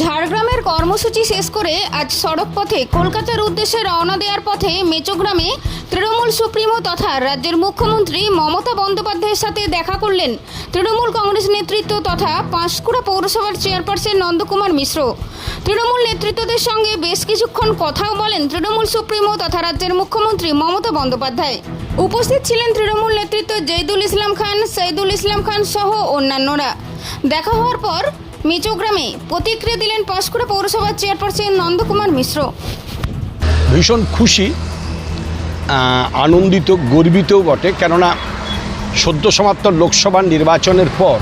ঝাড়গ্রামের কর্মসূচি শেষ করে আজ সড়ক পথে কলকাতার উদ্দেশ্যে রওনা দেওয়ার পথে মেচোগ্রামে তৃণমূল সুপ্রিমো তথা রাজ্যের মুখ্যমন্ত্রী মমতা বন্দ্যোপাধ্যায়ের সাথে দেখা করলেন তৃণমূল কংগ্রেস নেতৃত্ব তথা পাঁশকুড়া পৌরসভার চেয়ারপারসন নন্দকুমার মিশ্র। তৃণমূল নেতৃত্বদের সঙ্গে বেশ কিছুক্ষণ কথাও বলেন তৃণমূল সুপ্রিমো তথা রাজ্যের মুখ্যমন্ত্রী মমতা বন্দ্যোপাধ্যায়। উপস্থিত ছিলেন তৃণমূল নেতৃত্ব জৈদুল ইসলাম খান সৈদুল ইসলাম খান সহ অন্যান্যরা। দেখা হওয়ার পর মিচোগ্রামে প্রতিক্রিয়া দিলেন পাঁশকুড়া পৌরসভার চেয়ারপারসন নন্দকুমার মিশ্র। ভীষণ খুশি আনন্দিত, গর্বিতও বটে, কেননা সদ্য সমাপ্ত লোকসভা নির্বাচনের পর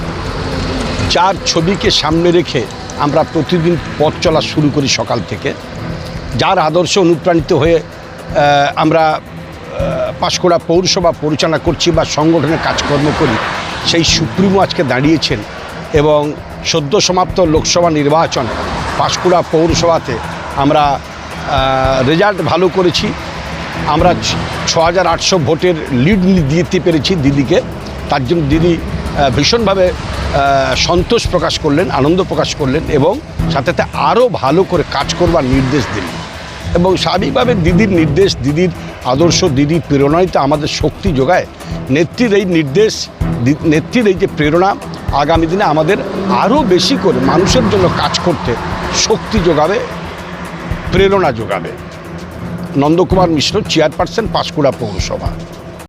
যার ছবিকে সামনে রেখে আমরা প্রতিদিন পথ চলা শুরু করি সকাল থেকে। যার আদর্শে অনুপ্রাণিত হয়ে আমরা পাঁশকুড়া পৌরসভা পরিচালনা করছি বা সংগঠনের কাজকর্ম করি, সেই সুপ্রিমো আজকে দাঁড়িয়েছেন এবং সদ্য সমাপ্ত লোকসভা নির্বাচন পাঁশকুড়া পৌরসভাতে আমরা রেজাল্ট ভালো করেছি। আমরা ছ হাজার আটশো ভোটের লিড দিতে পেরেছি দিদিকে। তার জন্য দিদি ভীষণভাবে সন্তোষ প্রকাশ করলেন, আনন্দ প্রকাশ করলেন এবং সাথে সাথে আরও ভালো করে কাজ করবার নির্দেশ দিলেন। এবং স্বাভাবিকভাবে দিদির নির্দেশ, দিদির আদর্শ, দিদির প্রেরণাই আমাদের শক্তি যোগায়। নেত্রীর এই নির্দেশ নেত্রীর এই যে প্রেরণা আগামী দিনে আমাদের আরও বেশি করে মানুষের জন্য কাজ করতে শক্তি যোগাবে, প্রেরণা যোগাবে। নন্দকুমার মিশ্র, চেয়ারপারসন, পাঁশকুড়া পৌরসভা।